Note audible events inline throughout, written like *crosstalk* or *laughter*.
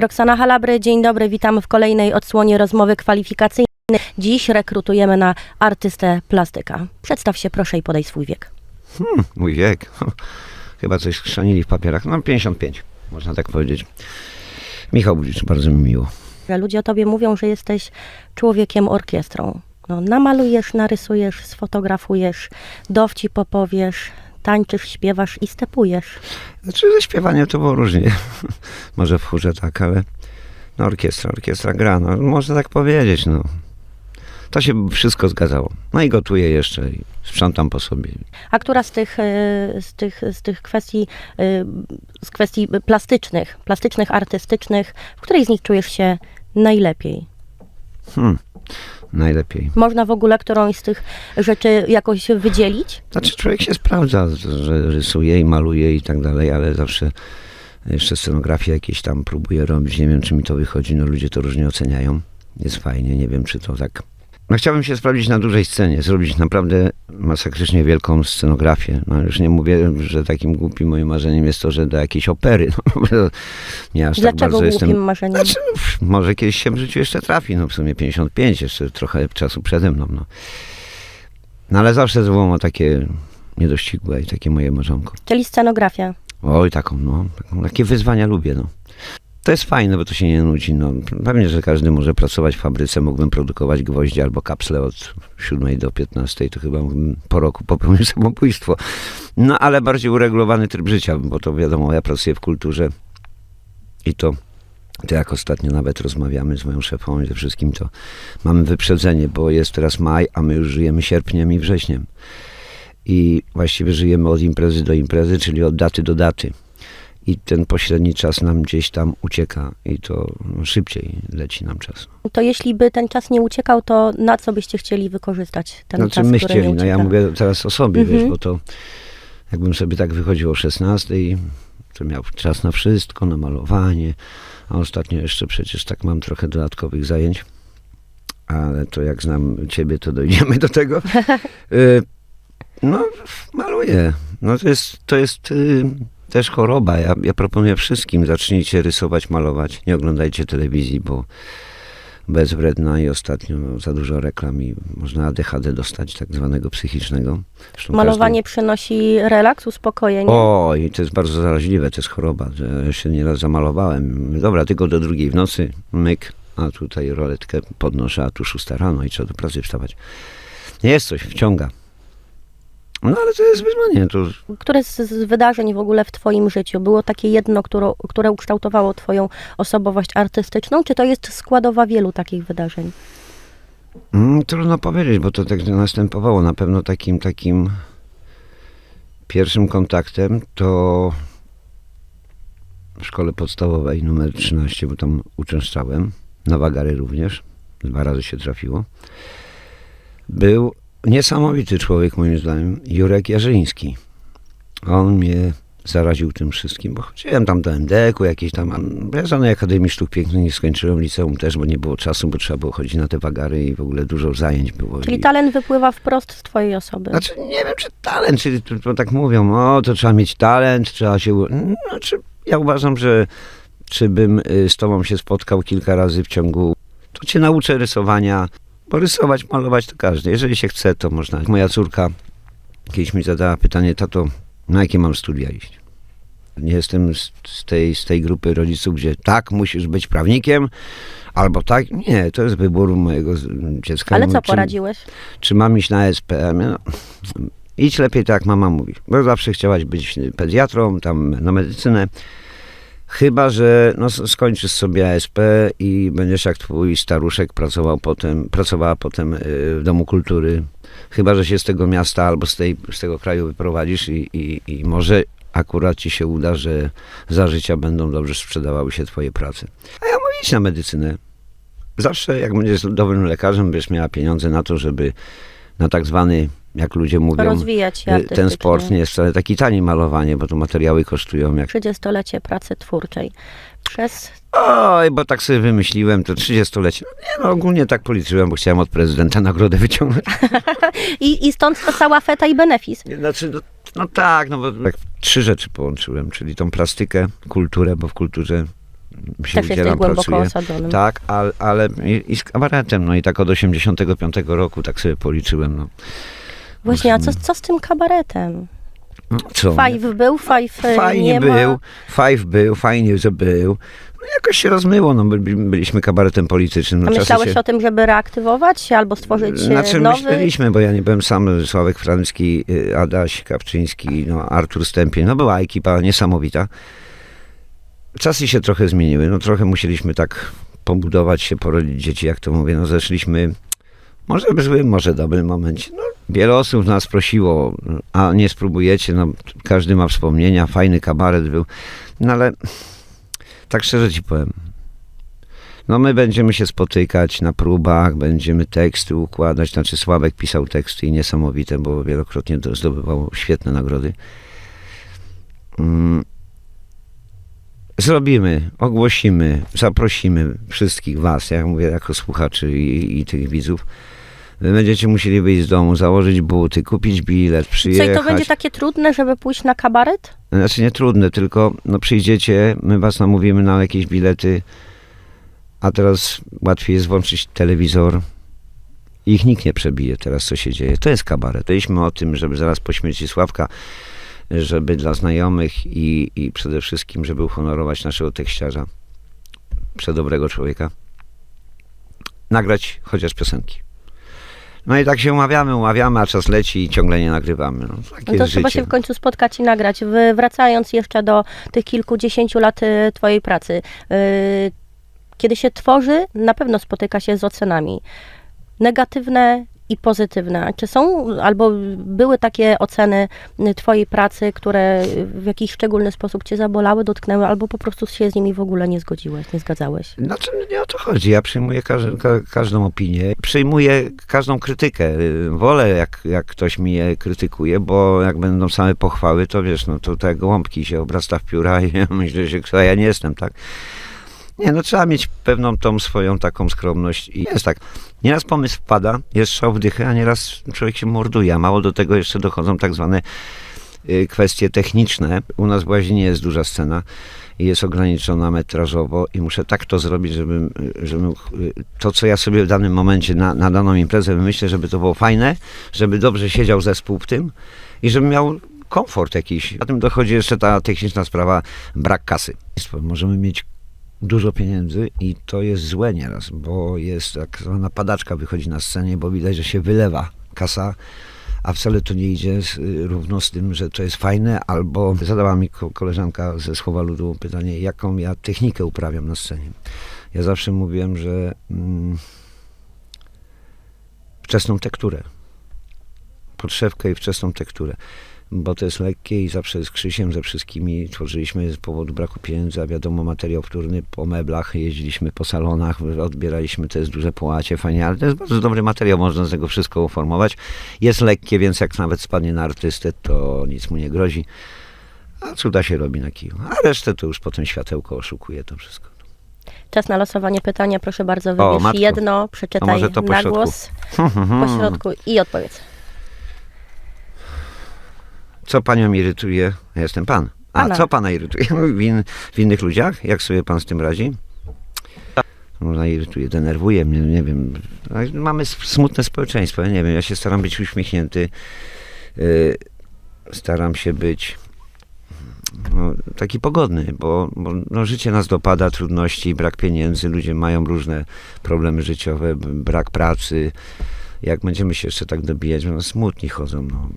Roxana Halabry, dzień dobry, witamy w kolejnej odsłonie rozmowy kwalifikacyjnej. Dziś rekrutujemy na artystę plastyka. Przedstaw się proszę i podaj swój wiek. Mój wiek. *laughs* Chyba coś schrzanili w papierach. No 55, można tak powiedzieć. Michał Budzicz, bardzo mi miło. Ludzie o tobie mówią, że jesteś człowiekiem orkiestrą. No, namalujesz, narysujesz, sfotografujesz, dowcip opowiesz, tańczysz, śpiewasz i stepujesz. Znaczy ze śpiewaniem to było różnie. *laughs* Może w chórze tak, ale no orkiestra, orkiestra gra, no można tak powiedzieć, no. To się wszystko zgadzało. No i gotuję jeszcze i sprzątam po sobie. A która z tych, e, z tych, z tych kwestii, e, z kwestii plastycznych, plastycznych, artystycznych, w której z nich czujesz się najlepiej? Hmm, najlepiej. Można w ogóle którąś z tych rzeczy jakoś wydzielić? Znaczy człowiek się sprawdza, że rysuje i maluje i tak dalej, ale zawsze jeszcze scenografię jakieś tam próbuję robić. Nie wiem, czy mi to wychodzi. No ludzie to różnie oceniają. Jest fajnie, nie wiem, czy to tak. No chciałbym się sprawdzić na dużej scenie, zrobić naprawdę masakrycznie wielką scenografię. No już nie mówię, że takim głupim moim marzeniem jest to, że do jakiejś opery. No, nie aż tak Dlaczego bardzo głupim jestem. marzeniem? Znaczy, no, może kiedyś się w życiu jeszcze trafi, no w sumie 55, jeszcze trochę czasu przede mną, no. No ale zawsze to było takie niedościgłe i takie moje marzonko. Czyli scenografia. Oj, taką, no, taką, takie wyzwania lubię, no. To jest fajne, bo to się nie nudzi, no. Pewnie, że każdy może pracować w fabryce, mógłbym produkować gwoździe albo kapsle od 7 do 15, to chyba po roku popełnił *laughs* samobójstwo. No, ale bardziej uregulowany tryb życia, bo to wiadomo, ja pracuję w kulturze i to to jak ostatnio nawet rozmawiamy z moją szefą i ze wszystkim, to mamy wyprzedzenie, bo jest teraz maj, a my już żyjemy sierpniem i wrześniem. I właściwie żyjemy od imprezy do imprezy, czyli od daty do daty. I ten pośredni czas nam gdzieś tam ucieka i to szybciej leci nam czas. To jeśli by ten czas nie uciekał, to na co byście chcieli wykorzystać ten Znaczy czas, my który chcieli, no ja mówię teraz o sobie, Mhm. wiesz, bo to jakbym sobie tak wychodził o 16, to miał czas na wszystko, na malowanie, a ostatnio jeszcze przecież tak mam trochę dodatkowych zajęć, ale to jak znam ciebie, to dojdziemy do tego. *laughs* Y, No, maluję. No to jest, to jest y, też choroba. Ja, ja proponuję wszystkim, zacznijcie rysować, malować. Nie oglądajcie telewizji, bo bezwredna i ostatnio no, za dużo reklam i można ADHD dostać, tak zwanego psychicznego. Zresztą Malowanie przynosi relaks, uspokojenie. Każdy... O, i to jest bardzo zaraźliwe, to jest choroba, ja się nieraz zamalowałem. Dobra, tylko do drugiej w nocy, myk, a tutaj roletkę podnoszę, a tu szósta rano i trzeba do pracy wstawać. Jest coś, wciąga. No ale to jest wyzwanie, to Które z, z wydarzeń w ogóle w twoim życiu było takie jedno, które, które ukształtowało twoją osobowość artystyczną, czy to jest składowa wielu takich wydarzeń? Mm, trudno powiedzieć, bo to tak następowało. Na pewno takim takim pierwszym kontaktem to w szkole podstawowej numer 13, bo tam uczęszczałem, na wagary również, dwa razy się trafiło. Był niesamowity człowiek moim zdaniem, Jurek Jarzyński. On mnie zaraził tym wszystkim, bo chodziłem tam do MDK-u, jakieś tam, ja żadnej Akademii Sztuk Pięknych nie skończyłem, liceum też, bo nie było czasu, bo trzeba było chodzić na te wagary i w ogóle dużo zajęć było. Czyli I- talent wypływa wprost z twojej osoby. znaczy, nie wiem, czy talent, czy to, tak mówią, o, to trzeba mieć talent, trzeba się... Znaczy, ja uważam, że czy bym y, z tobą się spotkał kilka razy w ciągu, to cię nauczę rysowania, bo rysować, malować to każdy. Jeżeli się chce, to można. Moja córka kiedyś mi zadała pytanie, tato, na jakie mam studia iść? Nie jestem z, z, tej, z tej grupy rodziców, gdzie tak, musisz być prawnikiem, albo tak. Nie, to jest wybór mojego dziecka. Ale co czym- poradziłeś? czy mam iść na SPM? No, idź lepiej tak jak mama mówi. Bo zawsze chciałaś być pediatrą, tam na medycynę. Chyba, że no, skończysz sobie ASP i będziesz jak twój staruszek pracował potem, pracowała potem y, w Domu Kultury. Chyba, że się z tego miasta albo z, tej, z tego kraju wyprowadzisz i, i, i może akurat ci się uda, że za życia będą dobrze sprzedawały się twoje prace. A ja mówię, idź na medycynę. Zawsze jak będziesz dobrym lekarzem, będziesz miała pieniądze na to, żeby na tak zwany, jak ludzie mówią, Rozwijać się y, ten sport nie jest wcale taki tani malowanie, bo to materiały kosztują jak... 30-lecie pracy twórczej. Przez Oj, bo tak sobie wymyśliłem, to 30-lecie. No Nie no, ogólnie tak policzyłem, bo chciałem od prezydenta nagrodę wyciągnąć. *laughs* I, I stąd to cała feta i benefis. Znaczy, no, no tak, no bo tak trzy rzeczy połączyłem, czyli tą plastykę, kulturę, bo w kulturze się Też udzielam, pracuję. osadzonym. Tak, ale, ale i, i z kabaretem, no i tak od 85 roku tak sobie policzyłem, no. Właśnie, a co, co z tym kabaretem? co? Five był, Five Fajnie nie był, ma. Five był, fajnie, że był. No jakoś się rozmyło, no byli- byliśmy kabaretem politycznym. No, A czasy myślałeś się... o tym, żeby reaktywować się albo stworzyć e, Znaczy nowy? myśleliśmy, bo ja nie byłem sam, Sławek Francki, y, Adaś Kapczyński, no Artur Stępień, no była ekipa niesamowita. Czasy się trochę zmieniły, no trochę musieliśmy tak pobudować się, porodzić dzieci, jak to mówię, no zeszliśmy może w złym, może dobrym momencie. No, wiele osób nas prosiło, a nie spróbujecie, no każdy ma wspomnienia, fajny kabaret był, no ale tak szczerze ci powiem, no my będziemy się spotykać na próbach, będziemy teksty układać, znaczy Sławek pisał teksty i niesamowite, bo wielokrotnie zdobywał świetne nagrody. Mm. Zrobimy, ogłosimy, zaprosimy wszystkich was, ja mówię jako słuchaczy i, i tych widzów. Wy będziecie musieli wyjść z domu, założyć buty, kupić bilet, Co przyjechać. i to będzie takie trudne, żeby pójść na kabaret? Znaczy nie trudne, tylko no przyjdziecie, my was namówimy na jakieś bilety, a teraz łatwiej jest włączyć telewizor i ich nikt nie przebije teraz, co się dzieje. To jest kabaret. Byliśmy o tym, żeby zaraz po śmierci Sławka, żeby dla znajomych i, i przede wszystkim, żeby uhonorować naszego tekściarza, przedobrego człowieka, nagrać chociaż piosenki. No i tak się umawiamy, umawiamy, a czas leci i ciągle nie nagrywamy. No, takie No to jest trzeba życie. się w końcu spotkać i nagrać. Wracając jeszcze do tych kilkudziesięciu lat y, twojej pracy. y, Kiedy się tworzy, na pewno spotyka się z ocenami. Negatywne i pozytywne. Czy są albo były takie oceny y, twojej pracy, które w jakiś szczególny sposób cię zabolały, dotknęły, albo po prostu się z nimi w ogóle nie zgodziłeś, nie zgadzałeś? Znaczy, nie o to chodzi. Ja przyjmuję każ, ka, każdą opinię, przyjmuję każdą krytykę. Wolę, jak, jak ktoś mnie krytykuje, bo jak będą same pochwały, to wiesz, no to te gołąbki się obrasta w pióra i *laughs* myślę, że ja nie jestem, tak? Nie, no trzeba mieć pewną tą swoją taką skromność i jest tak. Nieraz pomysł wpada, jest szał w dychę, a nieraz człowiek się morduje, a mało do tego jeszcze dochodzą tak zwane y, kwestie techniczne. U nas w Łazinie jest duża scena i jest ograniczona metrażowo i muszę tak to zrobić, żebym, żebym y, to, co ja sobie w danym momencie na, na daną imprezę wymyślę, żeby to było fajne, żeby dobrze siedział zespół w tym i żeby miał komfort jakiś. A tym dochodzi jeszcze ta techniczna sprawa, brak kasy. Możemy mieć dużo pieniędzy i to jest złe nieraz, bo jest tak zwana padaczka wychodzi na scenie, bo widać, że się wylewa kasa, a wcale to nie idzie z, y, równo z tym, że to jest fajne, albo zadała mi ko- koleżanka ze Słowa Ludu pytanie, jaką ja technikę uprawiam na scenie. Ja zawsze mówiłem, że mm, wczesną tekturę, podszewkę i wczesną tekturę bo to jest lekkie i zawsze z Krzysiem ze wszystkimi tworzyliśmy z powodu braku pieniędzy, a wiadomo materiał wtórny po meblach, jeździliśmy po salonach, odbieraliśmy, to jest duże połacie, fajnie, ale to jest bardzo dobry materiał, można z tego wszystko uformować. Jest lekkie, więc jak nawet spadnie na artystę, to nic mu nie grozi, a cuda się robi na kiju. A resztę to już potem światełko oszukuje to wszystko. Czas na losowanie pytania. Proszę bardzo, wybierz matko. jedno, przeczytaj na głos, po środku i odpowiedz. Co panią irytuje? Ja jestem pan. A Pana. co pana irytuje *laughs* w, in, w innych ludziach? Jak sobie pan z tym radzi? Można irytuje, denerwuje mnie, nie wiem. Mamy smutne społeczeństwo, ja nie wiem, ja się staram być uśmiechnięty. Yy, staram się być no, taki pogodny, bo, bo no, życie nas dopada, trudności, brak pieniędzy, ludzie mają różne problemy życiowe, brak pracy. Jak będziemy się jeszcze tak dobijać, no smutni chodzą, no.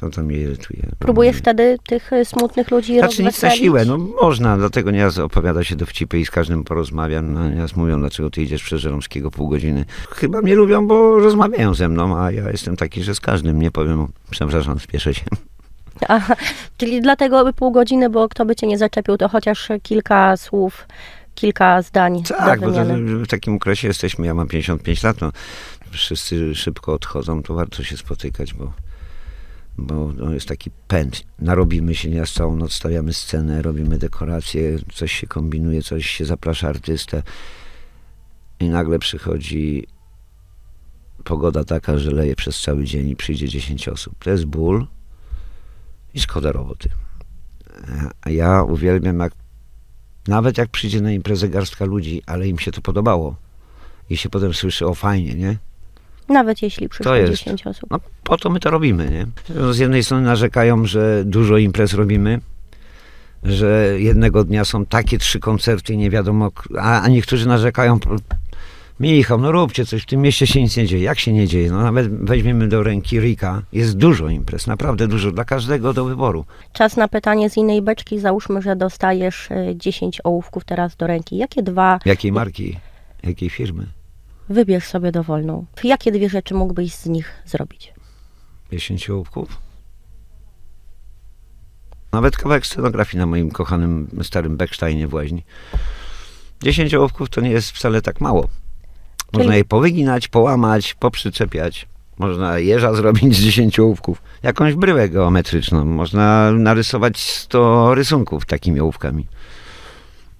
To, to mnie irytuje. Próbujesz wtedy tych y, smutnych ludzi Znaczy nic na siłę, no można, dlatego nieraz opowiada się dowcipy i z każdym porozmawiam, no, nieraz mówią, dlaczego ty idziesz przez Żeromskiego pół godziny. Chyba mnie lubią, bo rozmawiają ze mną, a ja jestem taki, że z każdym nie powiem, przepraszam, spieszę się. Aha, czyli dlatego pół godziny, bo kto by cię nie zaczepił, to chociaż kilka słów, kilka zdań Tak, bo w takim okresie jesteśmy, ja mam 55 lat, no wszyscy szybko odchodzą, to warto się spotykać, bo, bo no, jest taki pęd. Narobimy się, nieraz całą noc stawiamy scenę, robimy dekoracje, coś się kombinuje, coś się zaprasza artystę i nagle przychodzi pogoda taka, że leje przez cały dzień i przyjdzie 10 osób. To jest ból i szkoda roboty. A ja uwielbiam, jak Nawet jak przyjdzie na imprezę garstka ludzi, ale im się to podobało i się potem słyszy, o fajnie, nie? Nawet jeśli przyszło jest. 10 osób. No po to my to robimy, nie? Z jednej strony narzekają, że dużo imprez robimy, że jednego dnia są takie trzy koncerty i nie wiadomo, a, a niektórzy narzekają, Michał, no róbcie coś, w tym mieście się nic nie dzieje. Jak się nie dzieje? No nawet weźmiemy do ręki Rika, jest dużo imprez, naprawdę dużo, dla każdego do wyboru. Czas na pytanie z innej beczki. Załóżmy, że dostajesz y, 10 ołówków teraz do ręki. Jakie dwa Jakiej marki, jakiej firmy? wybierz sobie dowolną? Jakie dwie rzeczy mógłbyś z nich zrobić? 10 ołówków? Nawet kawałek scenografii na moim kochanym starym Becksteinie w Łaźni. 10 ołówków to nie jest wcale tak mało. Można Czyli- je powyginać, połamać, poprzyczepiać. Można jeża zrobić z 10 ołówków. Jakąś bryłę geometryczną. Można narysować 100 rysunków takimi ołówkami.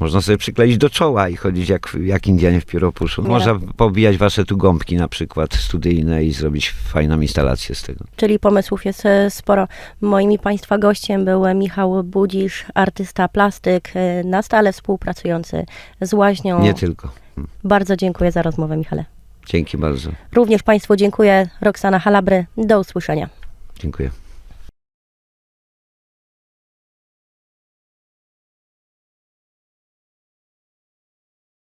Można sobie przykleić do czoła i chodzić jak, jak Indianie w pióropuszu. Można pobijać wasze tu gąbki na przykład studyjne i zrobić fajną instalację z tego. Czyli pomysłów jest e, sporo. Moim i Państwa gościem był Michał Budzisz, artysta plastyk, e, na stale współpracujący z Łaźnią. Nie tylko. Bardzo dziękuję za rozmowę, Michale. Dzięki bardzo. Również Państwu dziękuję. Roxana Halabry. Do usłyszenia. Dziękuję.